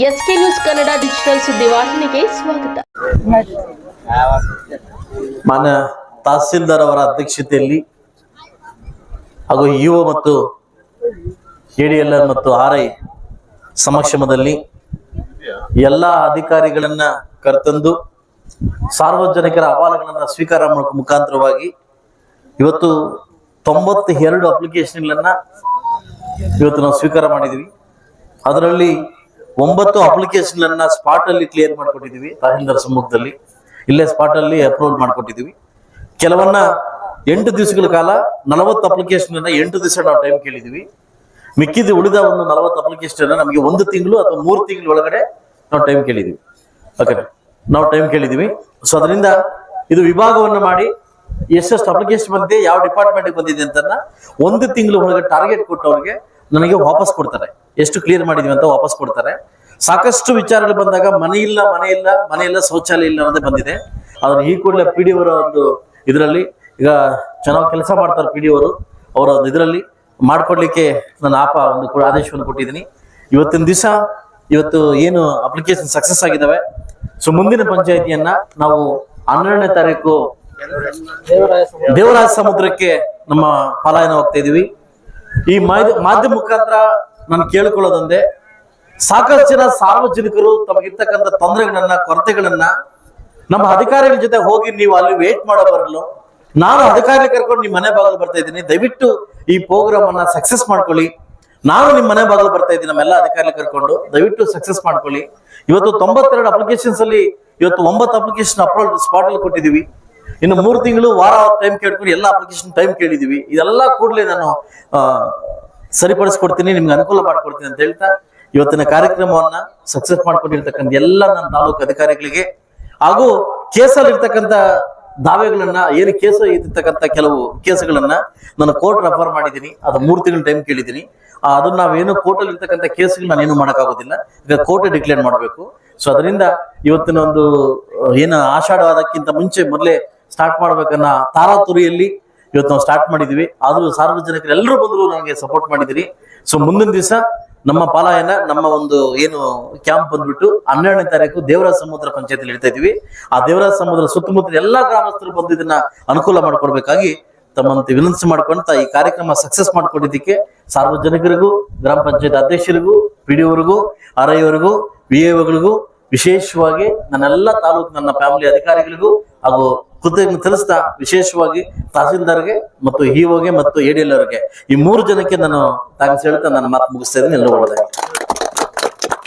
S K news Kannada digital ಸುದ್ದಿವಾಹಿನಿಗೆ ಸ್ವಾಗತ. ಮಾನ್ಯ ತಹಸೀಲ್ದಾರ್ ಅವರ ಅಧ್ಯಕ್ಷತೆಯಲ್ಲಿ ಹಾಗೂ ಇಒ ಮತ್ತು ಎಡಿಎಲ್ಆರ್ ಮತ್ತು ಆರ್ ಐ ಸಮಕ್ಷಮದಲ್ಲಿ ಎಲ್ಲ ಅಧಿಕಾರಿಗಳನ್ನ ಕರೆತಂದು ಸಾರ್ವಜನಿಕರ ಅಹವಾಲುಗಳನ್ನ ಸ್ವೀಕಾರ ಮಾಡೋ ಮುಖಾಂತರವಾಗಿ ಇವತ್ತು ತೊಂಬತ್ತ ಎರಡು ಅಪ್ಲಿಕೇಶನ್ಗಳನ್ನ ಇವತ್ತು ನಾವು ಸ್ವೀಕಾರ ಮಾಡಿದ್ವಿ. ಅದರಲ್ಲಿ ಒಂಬತ್ತು ಅಪ್ಲಿಕೇಶನ್ಗಳನ್ನ ಸ್ಪಾಟ್ ಅಲ್ಲಿ ಕ್ಲಿಯರ್ ಮಾಡ್ಕೊಟ್ಟಿದೀವಿ ತಹಸೀಲ್ದಾರ್ ಸಮ್ಮುಖದಲ್ಲಿ. ಇಲ್ಲೇ ಸ್ಪಾಟ್ ಅಲ್ಲಿ ಅಪ್ಲೋಡ್ ಮಾಡ್ಕೊಟ್ಟಿದೀವಿ. ಕೆಲವನ್ನ ಎಂಟು ದಿವಸಗಳ ಕಾಲ ನಲವತ್ತು ಅಪ್ಲಿಕೇಶನ್ ಎಂಟು ದಿವಸ ನಾವು ಟೈಮ್ ಕೇಳಿದೀವಿ. ಮಿಕ್ಕಿದ ಉಳಿದ ಒಂದು ನಲವತ್ತು ಅಪ್ಲಿಕೇಶನ್ ನಮಗೆ ಒಂದು ತಿಂಗಳು ಅಥವಾ ಮೂರು ತಿಂಗಳ ಒಳಗಡೆ ನಾವು ಟೈಮ್ ಕೇಳಿದೀವಿ. ಓಕೆ ನಾವು ಟೈಮ್ ಕೇಳಿದೀವಿ. ಸೊ ಅದರಿಂದ ಇದು ವಿಭಾಗವನ್ನು ಮಾಡಿ ಎಷ್ಟೆಷ್ಟು ಅಪ್ಲಿಕೇಶನ್ ಬಂದಿದೆ, ಯಾವ ಡಿಪಾರ್ಟ್ಮೆಂಟ್ ಬಂದಿದೆ ಅಂತ ಒಂದು ತಿಂಗಳು ಒಳಗೆ ಟಾರ್ಗೆಟ್ ಕೊಟ್ಟವ್ರಿಗೆ ನನಗೆ ವಾಪಸ್ ಕೊಡ್ತಾರೆ. ಎಷ್ಟು ಕ್ಲಿಯರ್ ಮಾಡಿದೀವಿ ಅಂತ ವಾಪಸ್ ಕೊಡ್ತಾರೆ. ಸಾಕಷ್ಟು ವಿಚಾರಗಳು ಬಂದಾಗ ಮನೆ ಇಲ್ಲ ಮನೆ ಇಲ್ಲ ಮನೆ ಇಲ್ಲ, ಶೌಚಾಲಯ ಇಲ್ಲ ಅನ್ನೋದೇ ಬಂದಿದೆ. ಅದನ್ನ ಈ ಕೂಡಲೇ ಪಿ ಡಿ ಒಂದು ಇದರಲ್ಲಿ ಈಗ ಚೆನ್ನಾಗಿ ಕೆಲಸ ಮಾಡ್ತಾರೆ ಪಿ ಡಿ ಅವರು ಅವರ ಇದರಲ್ಲಿ ಮಾಡ್ಕೊಡ್ಲಿಕ್ಕೆ ನನ್ನ ಆಪ ಒಂದು ಕೂಡ ಆದೇಶವನ್ನು ಕೊಟ್ಟಿದ್ದೀನಿ. ಇವತ್ತಿನ ದಿವಸ ಇವತ್ತು ಏನು ಅಪ್ಲಿಕೇಶನ್ ಸಕ್ಸಸ್ ಆಗಿದ್ದಾವೆ? ಸೊ ಮುಂದಿನ ಪಂಚಾಯತಿಯನ್ನ ನಾವು ಹನ್ನೆರಡನೇ ತಾರೀಕು ದೇವರಾಜ ಸಮುದ್ರಕ್ಕೆ ನಮ್ಮ ಪಲಾಯನ ಹೋಗ್ತಾ ಇದೀವಿ. ಈ ಮಾಧ್ಯ- ಮಾಧ್ಯಮ ಮುಖಾಂತರ ನಾನು ಕೇಳಿಕೊಳ್ಳೋದಂದೆ ಸಾಕಷ್ಟು ಜನ ಸಾರ್ವಜನಿಕರು ತಮಗಿರ್ತಕ್ಕಂಥ ತೊಂದರೆಗಳನ್ನ, ಕೊರತೆಗಳನ್ನ ನಮ್ಮ ಅಧಿಕಾರಿಗಳ ಜೊತೆ ಹೋಗಿ ನೀವು ಅಲ್ಲಿ ವೇಟ್ ಮಾಡೋ ಬರಲು ನಾನು ಅಧಿಕಾರಿ ಕರ್ಕೊಂಡು ನಿಮ್ಮ ಮನೆ ಬಾಗಿಲು ಬರ್ತಾ ಇದ್ದೀನಿ. ದಯವಿಟ್ಟು ಈ ಪ್ರೋಗ್ರಾಮ್ ಅನ್ನ ಸಕ್ಸಸ್ ಮಾಡ್ಕೊಳ್ಳಿ. ನಾನು ನಿಮ್ಮ ಮನೆ ಬಾಗಿಲು ಬರ್ತಾ ಇದ್ದೀನಿ ನಮ್ಮೆಲ್ಲ ಅಧಿಕಾರಿ ಕರ್ಕೊಂಡು. ದಯವಿಟ್ಟು ಸಕ್ಸಸ್ ಮಾಡ್ಕೊಳ್ಳಿ. ಇವತ್ತು ತೊಂಬತ್ತೆರಡು ಅಪ್ಲಿಕೇಶನ್ಸ್ ಅಲ್ಲಿ, ಇವತ್ತು ಒಂಬತ್ತು ಅಪ್ಲಿಕೇಶನ್ ಅಪ್ಲೋಡ್ ಸ್ಪಾಟ್ ಅಲ್ಲಿ ಕೊಟ್ಟಿದ್ದೀವಿ. ಇನ್ನು ಮೂರು ತಿಂಗಳು ವಾರ ಟೈಮ್ ಕೇಳ್ಕೊಂಡು ಎಲ್ಲ ಅಪ್ಲಿಕೇಶನ್ ಟೈಮ್ ಕೇಳಿದೀವಿ ಇದೆಲ್ಲ ಕೂಡಲೇ ನಾನು ಸರಿಪಡಿಸ್ಕೊಡ್ತೀನಿ, ನಿಮ್ಗೆ ಅನುಕೂಲ ಮಾಡ್ಕೊಡ್ತೀನಿ ಅಂತ ಹೇಳ್ತಾ ಇವತ್ತಿನ ಕಾರ್ಯಕ್ರಮವನ್ನ ಸಕ್ಸಸ್ ಮಾಡ್ಕೊಂಡಿರ್ತಕ್ಕಂಥ ಎಲ್ಲ ನನ್ನ ತಾಲೂಕು ಅಧಿಕಾರಿಗಳಿಗೆ ಹಾಗೂ ಕೇಸಲ್ಲಿ ಇರ್ತಕ್ಕಂಥ ದಾವೆಗಳನ್ನ, ಏನು ಕೇಸ ಇದ್ದಿರ್ತಕ್ಕಂಥ ಕೆಲವು ಕೇಸುಗಳನ್ನ ನಾನು ಕೋರ್ಟ್ ರೆಫರ್ ಮಾಡಿದ್ದೀನಿ. ಅದು ಮೂರು ತಿಂಗಳ ಟೈಮ್ ಕೇಳಿದ್ದೀನಿ. ಅದನ್ನ ನಾವೇನು ಕೋರ್ಟಲ್ಲಿ ಇರ್ತಕ್ಕಂಥ ಕೇಸ್ಗಳು ನಾನು ಏನು ಮಾಡೋಕ್ಕಾಗೋದಿಲ್ಲ ಈಗ ಕೋರ್ಟ್ ಡಿಕ್ಲೇರ್ ಮಾಡಬೇಕು. ಸೊ ಅದರಿಂದ ಇವತ್ತಿನ ಒಂದು ಏನು ಆಷಾಢವಾದಕ್ಕಿಂತ ಮುಂಚೆ ಮೊದಲೇ ಸ್ಟಾರ್ಟ್ ಮಾಡ್ಬೇಕನ್ನ ತಾರಾತುರಿಯಲ್ಲಿ ಇವತ್ತು ನಾವು ಸ್ಟಾರ್ಟ್ ಮಾಡಿದೀವಿ. ಆದ್ರೂ ಸಾರ್ವಜನಿಕರು ಎಲ್ಲರೂ ಬಂದ್ರು ನಮಗೆ ಸಪೋರ್ಟ್ ಮಾಡಿದಿರಿ. ಸೊ ಮುಂದಿನ ದಿವಸ ನಮ್ಮ ಪಾಲಾಯನ, ನಮ್ಮ ಒಂದು ಏನು ಕ್ಯಾಂಪ್ ಬಂದ್ಬಿಟ್ಟು ಹನ್ನೆರಡನೇ ತಾರೀಕು ದೇವರಾಜ ಸಮುದ್ರ ಪಂಚಾಯತ್ ಇಡ್ತಾ ಇದೀವಿ ಆ ದೇವರಾಜ ಸಮುದ್ರ ಸುತ್ತಮುತ್ತ ಎಲ್ಲಾ ಗ್ರಾಮಸ್ಥರು ಬಂದು ಇದನ್ನ ಅನುಕೂಲ ಮಾಡ್ಕೊಡ್ಬೇಕಾಗಿ ತಮ್ಮಂತೆ ವಿನಂತಿ ಮಾಡ್ಕೊಂತ ಈ ಕಾರ್ಯಕ್ರಮ ಸಕ್ಸಸ್ ಮಾಡ್ಕೊಂಡಿದ್ದಕ್ಕೆ ಸಾರ್ವಜನಿಕರಿಗೂ, ಗ್ರಾಮ ಪಂಚಾಯತ್ ಅಧ್ಯಕ್ಷರಿಗೂ, ಪಿ ಡಿ ಅವರಿಗೂ ಆರ್ ಐ ಅವರಿಗೂ ವಿ ಎಗಳಿಗೂ ವಿಶೇಷವಾಗಿ ನನ್ನೆಲ್ಲ ತಾಲೂಕು ನನ್ನ ಫ್ಯಾಮಿಲಿ ಅಧಿಕಾರಿಗಳಿಗೂ ಹಾಗೂ ಕೃತಜ್ಞ ತಿಳಿಸ್ತಾ ವಿಶೇಷವಾಗಿ ತಹಸೀಲ್ದಾರ್ಗೆ ಮತ್ತು ಇಒಗೆ ಮತ್ತು ಎಡಿಎಲ್ ಅವರಿಗೆ ಈ ಮೂರು ಜನಕ್ಕೆ ನಾನು ಥ್ಯಾಂಕ್ಸ್ ಹೇಳ್ತಾ ನನ್ನ ಮಾತು ಮುಗಿಸ್ತಾ ಇದ್ದೀನಿ ಎಲ್ಲ ಒಳ್ಳೆದಾಗಿ